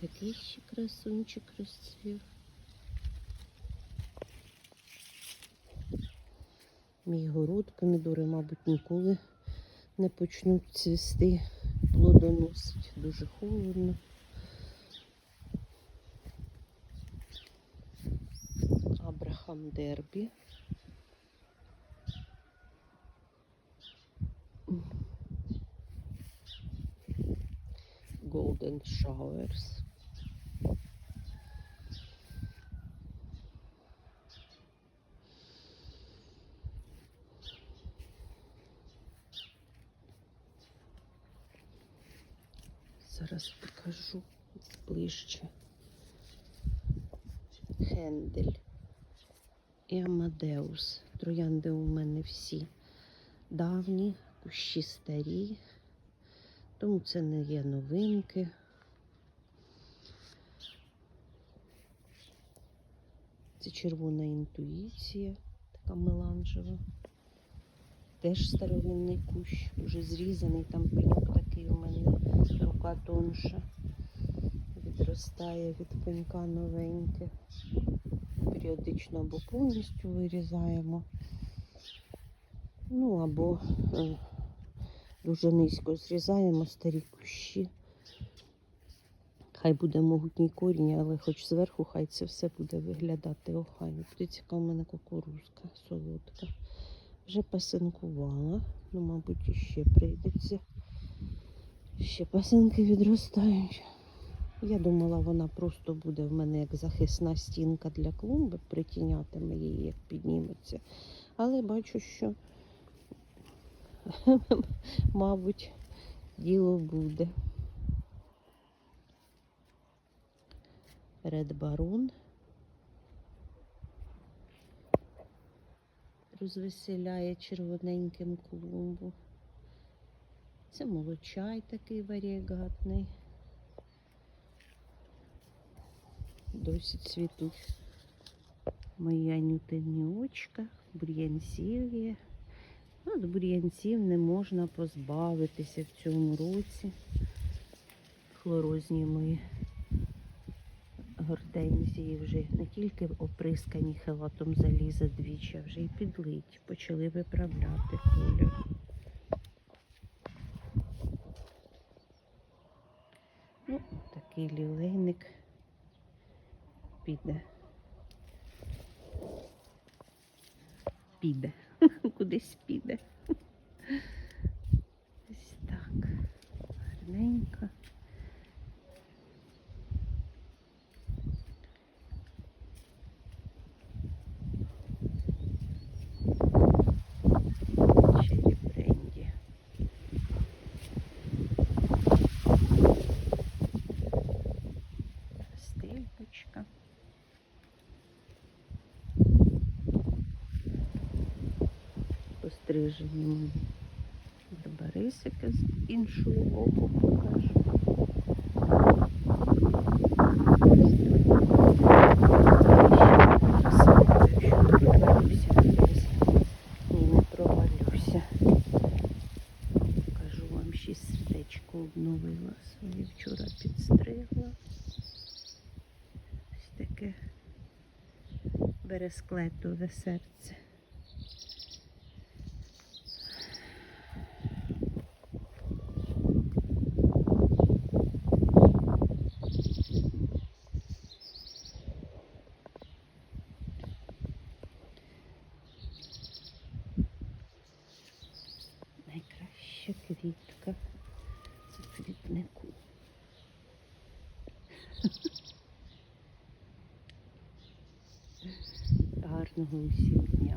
Такий ще красунчик розцвів. Мій город, помідори, мабуть, ніколи не почнуть цвісти, плодоносить. Дуже холодно. Абрахам Дербі. Golden Showers. Зараз покажу ближче. Хендель і Амадеус. Троянди у мене всі давні, кущі старі, тому це не є новинки. Це червона інтуїція, така меланжева. Теж старовинний кущ, вже зрізаний, там пеньок такий у мене рука тонша. Відростає від пенька новеньке. Періодично або повністю вирізаємо. Ну або е, дуже низько зрізаємо старі кущі. Хай буде могутній корінь, але хоч зверху, хай це все буде виглядати охайно. Подивіться, яка в мене кукурузка солодка. Вже пасинкувала, ну, мабуть, іще прийдеться. Ще пасинки відростають. Я думала, вона просто буде в мене як захисна стінка для клумби, притінятиме її, як підніметься. Але бачу, що, мабуть, діло буде. Ред Барон. Розвеселяє червоненьким клумбу. Це молочай такий варієгатний. Досі цвітуть мої анютині очка, бур'янців є. Ну, От бур'янців не можна позбавитися в цьому році. Хлорозні мої гортензії вже не тільки оприскані хелатом заліза двічі, а вже й підлить. Почали виправляти колір. Ну, такий лілейник піде. Піде. Кудись піде. Ось так. Гарненько. Стильбочка. Пострижені мої барбарисики з іншого боку покажу. Покажу вам ще обновила своє вчора підстригла. Таке бересклетове серце. Найкраща квітка Гарного усім дня.